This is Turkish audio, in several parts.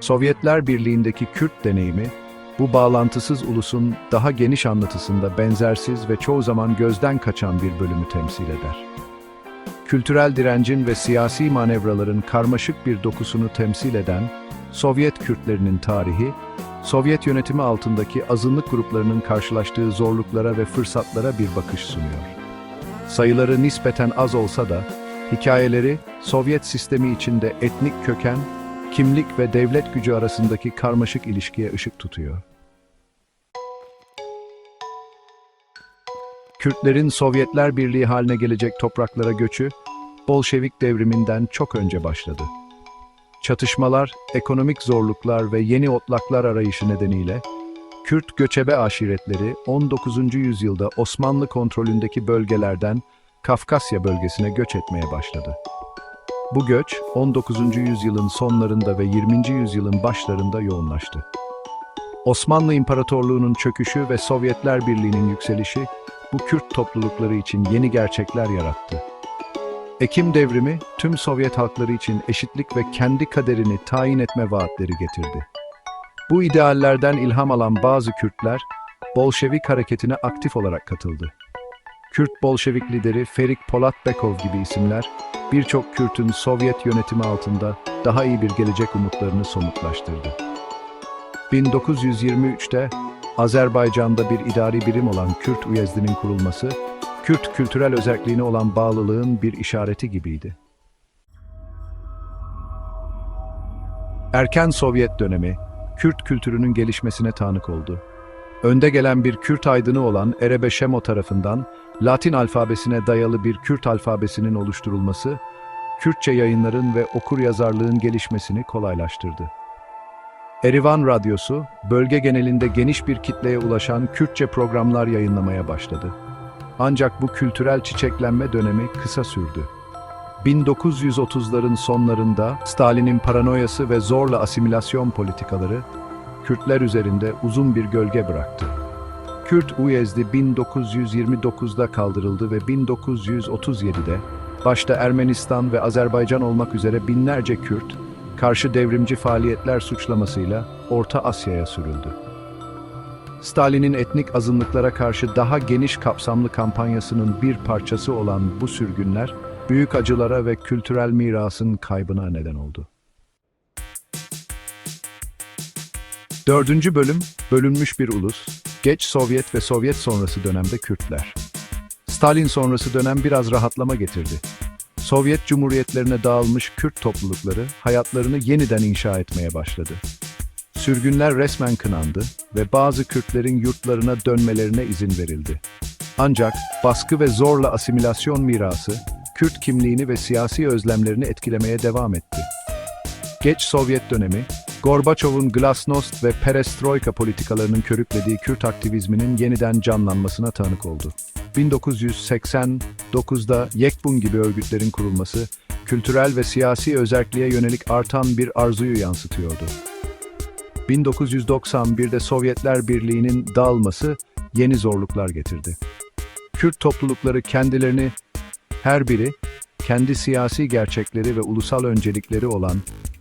Sovyetler Birliği'ndeki Kürt deneyimi, bu bağlantısız ulusun daha geniş anlatısında benzersiz ve çoğu zaman gözden kaçan bir bölümü temsil eder. Kültürel direncin ve siyasi manevraların karmaşık bir dokusunu temsil eden Sovyet Kürtlerinin tarihi, Sovyet yönetimi altındaki azınlık gruplarının karşılaştığı zorluklara ve fırsatlara bir bakış sunuyor. Sayıları nispeten az olsa da, hikayeleri Sovyet sistemi içinde etnik köken, kimlik ve devlet gücü arasındaki karmaşık ilişkiye ışık tutuyor. Kürtlerin Sovyetler Birliği haline gelecek topraklara göçü, Bolşevik devriminden çok önce başladı. Çatışmalar, ekonomik zorluklar ve yeni otlaklar arayışı nedeniyle, Kürt göçebe aşiretleri 19. yüzyılda Osmanlı kontrolündeki bölgelerden Kafkasya bölgesine göç etmeye başladı. Bu göç 19. yüzyılın sonlarında ve 20. yüzyılın başlarında yoğunlaştı. Osmanlı İmparatorluğu'nun çöküşü ve Sovyetler Birliği'nin yükselişi bu Kürt toplulukları için yeni gerçekler yarattı. Ekim devrimi tüm Sovyet halkları için eşitlik ve kendi kaderini tayin etme vaatleri getirdi. Bu ideallerden ilham alan bazı Kürtler, Bolşevik hareketine aktif olarak katıldı. Kürt Bolşevik lideri Ferik Polatbekov gibi isimler, birçok Kürt'ün Sovyet yönetimi altında daha iyi bir gelecek umutlarını somutlaştırdı. 1923'te Azerbaycan'da bir idari birim olan Kürt Uyezdinin kurulması, Kürt kültürel özelliğine olan bağlılığın bir işareti gibiydi. Erken Sovyet dönemi, Kürt kültürünün gelişmesine tanık oldu. Önde gelen bir Kürt aydını olan Erebe Şemo tarafından Latin alfabesine dayalı bir Kürt alfabesinin oluşturulması, Kürtçe yayınların ve okuryazarlığın gelişmesini kolaylaştırdı. Erivan Radyosu, bölge genelinde geniş bir kitleye ulaşan Kürtçe programlar yayınlamaya başladı. Ancak bu kültürel çiçeklenme dönemi kısa sürdü. 1930'ların sonlarında Stalin'in paranoyası ve zorla asimilasyon politikaları Kürtler üzerinde uzun bir gölge bıraktı. Kürt Uyezdi 1929'da kaldırıldı ve 1937'de başta Ermenistan ve Azerbaycan olmak üzere binlerce Kürt, karşı devrimci faaliyetler suçlamasıyla Orta Asya'ya sürüldü. Stalin'in etnik azınlıklara karşı daha geniş kapsamlı kampanyasının bir parçası olan bu sürgünler, büyük acılara ve kültürel mirasın kaybına neden oldu. Dördüncü bölüm, bölünmüş bir ulus, geç Sovyet ve Sovyet sonrası dönemde Kürtler. Stalin sonrası dönem biraz rahatlama getirdi. Sovyet cumhuriyetlerine dağılmış Kürt toplulukları hayatlarını yeniden inşa etmeye başladı. Sürgünler resmen kınandı ve bazı Kürtlerin yurtlarına dönmelerine izin verildi. Ancak baskı ve zorla asimilasyon mirası, Kürt kimliğini ve siyasi özlemlerini etkilemeye devam etti. Geç Sovyet dönemi, Gorbaçov'un glasnost ve perestroika politikalarının körüklediği Kürt aktivizminin yeniden canlanmasına tanık oldu. 1989'da Yekbun gibi örgütlerin kurulması, kültürel ve siyasi özerkliğe yönelik artan bir arzuyu yansıtıyordu. 1991'de Sovyetler Birliği'nin dağılması yeni zorluklar getirdi. Kürt toplulukları kendilerini, her biri, kendi siyasi gerçekleri ve ulusal öncelikleri olan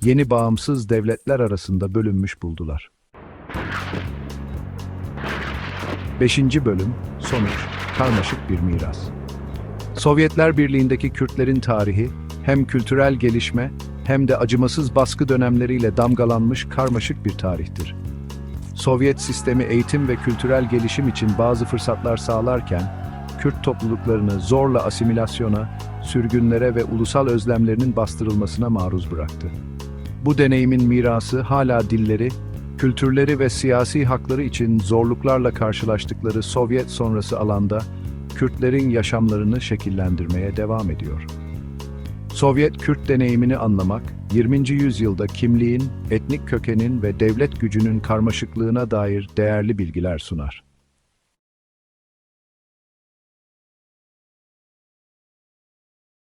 yeni bağımsız devletler arasında bölünmüş buldular. 5. Bölüm Sonuç Karmaşık bir miras Sovyetler Birliği'ndeki Kürtlerin tarihi hem kültürel gelişme hem de acımasız baskı dönemleriyle damgalanmış karmaşık bir tarihtir. Sovyet sistemi eğitim ve kültürel gelişim için bazı fırsatlar sağlarken, Kürt topluluklarını zorla asimilasyona, sürgünlere ve ulusal özlemlerinin bastırılmasına maruz bıraktı. Bu deneyimin mirası hala dilleri, kültürleri ve siyasi hakları için zorluklarla karşılaştıkları Sovyet sonrası alanda Kürtlerin yaşamlarını şekillendirmeye devam ediyor. Sovyet Kürt deneyimini anlamak, 20. yüzyılda kimliğin, etnik kökenin ve devlet gücünün karmaşıklığına dair değerli bilgiler sunar.